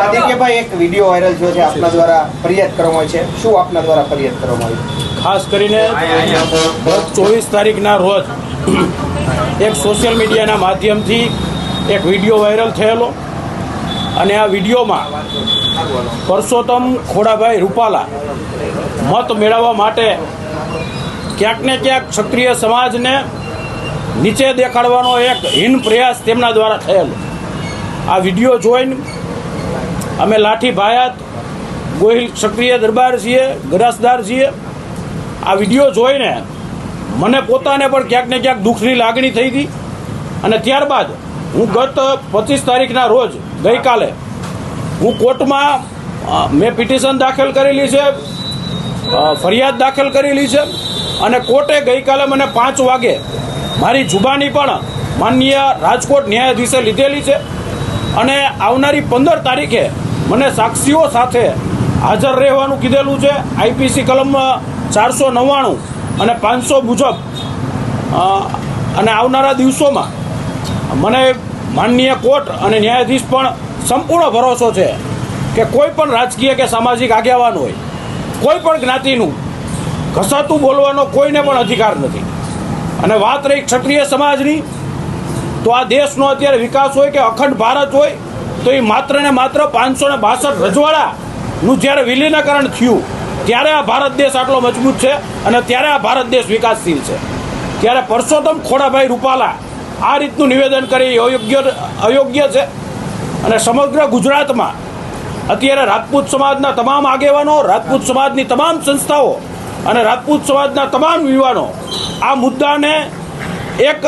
આદિત્યભાઈ એક video viral થયો છે આપના દ્વારા ફરિયાદ કરવામાં આવી છે. શું આપના દ્વારા ફરિયાદ કરવામાં આવી? ખાસ કરીને ચોવીસ તારીખના રોજ એક સોશિયલ મીડિયાના માધ્યમથી એક વીડિયો વાયરલ થયેલો. અને આ વિડીયોમાં પરસોત્તમ ખોડાભાઈ રૂપાલા મત મેળવવા માટે ક્યાંક ને ક્યાંક ક્ષત્રિય સમાજને નીચે દેખાડવાનો એક હિન પ્રયાસ તેમના દ્વારા થયેલો. આ વીડિયો જોઈને અમે લાઠી ભાયાત, ગોહિલ ક્ષત્રિય દરબાર છીએ ગરાસદાર છીએ આ વીડિયો જોઈને મને પોતાને પણ ક્યાંક ને ક્યાંક દુઃખની લાગણી થઈ હતી અને ત્યારબાદ હું ગત પચીસ તારીખના રોજ ગઈકાલે હું કોર્ટમાં મેં પિટિશન દાખલ કરેલી છે ફરિયાદ દાખલ કરેલી છે અને કોર્ટે ગઈકાલે મને પાંચ વાગે મારી જુબાની પણ માનનીય રાજકોટ ન્યાયાધીશે લીધેલી છે. અને આવનારી પંદર તારીખે મને સાક્ષીઓ સાથે હાજર રહેવાનું કીધેલું છે. આઈપીસી કલમ ચારસો નવ્વાણું અને પાંચસો મુજબ અને આવનારા દિવસોમાં મને માનનીય કોર્ટ અને ન્યાયાધીશ પણ સંપૂર્ણ ભરોસો છે કે કોઈ પણ રાજકીય કે સામાજિક આગેવાન હોય, કોઈ પણ જ્ઞાતિનું ઘસાતું બોલવાનો કોઈને પણ અધિકાર નથી. અને વાત રહી ક્ષત્રિય સમાજની તો આ દેશનો અત્યારે વિકાસ હોય કે અખંડ ભારત હોય, તો એ માત્ર ને માત્ર પાંચસો ને બાસઠ રજવાડાનું જ્યારે વિલીનીકરણ થયું, ત્યારે આ ભારત દેશ આટલો મજબૂત છે અને ત્યારે આ ભારત દેશ વિકાસશીલ છે. ત્યારે પરસોત્તમ ખોડાભાઈ રૂપાલા આ રીતનું નિવેદન કરી અયોગ્ય અયોગ્ય છે. અને સમગ્ર ગુજરાતમાં અત્યારે રાજપૂત સમાજના તમામ આગેવાનો, રાજપૂત સમાજની તમામ સંસ્થાઓ અને રાજપૂત સમાજના તમામ યુવાનો આ મુદ્દાને એક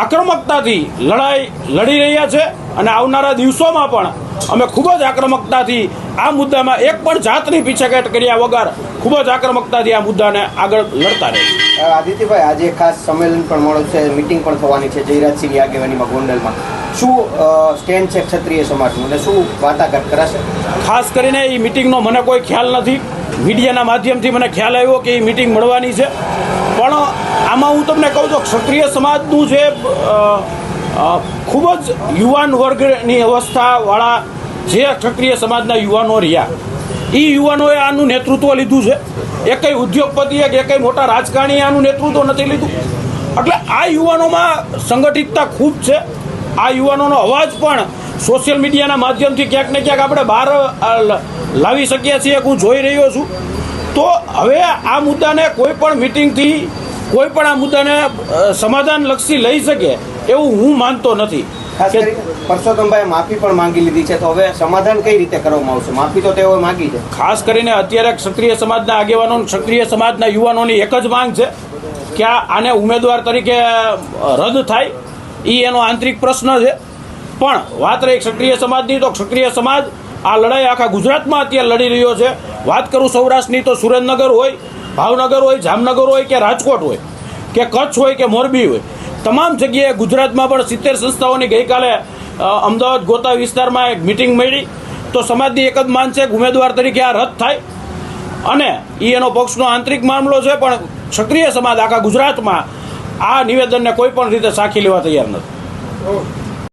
આક્રમકતાથી લડાઈ લડી રહ્યા છે અને આવનારા દિવસોમાં પણ અમે ખૂબ જ આક્રમકતાથી આ મુદ્દામાં એક પણ જાતની પીછેકેટ કર્યા વગર ખૂબ જ આક્રમકતાથી આ મુદ્દાને આગળ લડતા રહે આદિત્યભાઈ આજે ખાસ સંમેલન પણ મળ્યું છે મીટિંગ પણ થવાની છે જયરાજસિંહની આગેવાનીમાં ગોંડલમાં. શું સ્ટેન્ડ છે ક્ષત્રિય સમાજનું? અને શું વાટાઘાટ કરાશે? ખાસ કરીને એ મિટિંગનો મને કોઈ ખ્યાલ નથી. મીડિયાના માધ્યમથી મને ખ્યાલ આવ્યો કે એ મિટિંગ મળવાની છે. પણ આમાં હું તમને કહું છું, ક્ષત્રિય સમાજનું જે ખૂબ જ યુવાન વર્ગની અવસ્થાવાળા જે ક્ષત્રિય સમાજના યુવાનો રહ્યા, એ યુવાનોએ આનું નેતૃત્વ લીધું છે. એકઈ ઉદ્યોગપતિએ કે એકઈ મોટા રાજકારણીએ આનું નેતૃત્વ નથી લીધું. એટલે આ યુવાનોમાં સંગઠિતતા ખૂબ છે. આ યુવાનોનો અવાજ પણ સોશિયલ મીડિયાના માધ્યમથી ક્યાંક ને ક્યાંક આપણે બહાર લાવી શકીએ છીએ હું જોઈ રહ્યો છું. તો હવે આ મુદ્દાને કોઈ પણ મિટિંગથી કોઈ પણ આ મુદ્દાને સમાધાન સમાધાનલક્ષી લઈ શકે એવું હું માનતો નથી. પરસોત્તમભાઈ માફી પણ માંગી લીધી છે તો હવે સમાધાન કઈ રીતે કરવામાં આવશે? માફી તો તેઓએ માંગી છે. ખાસ કરીને અત્યારે ક્ષત્રિય સમાજના આગેવાનો ક્ષત્રિય સમાજના યુવાનોની એક જ માંગ છે કે આ- આને ઉમેદવાર તરીકે રદ થાય. એ એનો આંતરિક પ્રશ્ન છે. પણ વાત રહી ક્ષત્રિય સમાજની, તો ક્ષત્રિય સમાજ આ લડાઈ આખા ગુજરાતમાં અત્યારે લડી રહ્યો છે. વાત કરું સૌરાષ્ટ્રની, તો સુરેન્દ્રનગર હોય, ભાવનગર હોય, જામનગર હોય કે રાજકોટ હોય, કે કચ્છ હોય કે મોરબી હોય, તમામ જગ્યાએ ગુજરાતમાં પણ સિત્તેર સંસ્થાઓની ગઈકાલે અમદાવાદ, ગોતા વિસ્તારમાં એક મિટિંગ મળી. તો સમાજની એક જ માન છે ઉમેદવાર તરીકે આ રદ થાય. અને એ એનો પક્ષનો આંતરિક મામલો છે, પણ ક્ષત્રિય સમાજ આખા ગુજરાતમાં આ નિવેદનને કોઈ પણ રીતે સાખી લેવા તૈયાર નથી.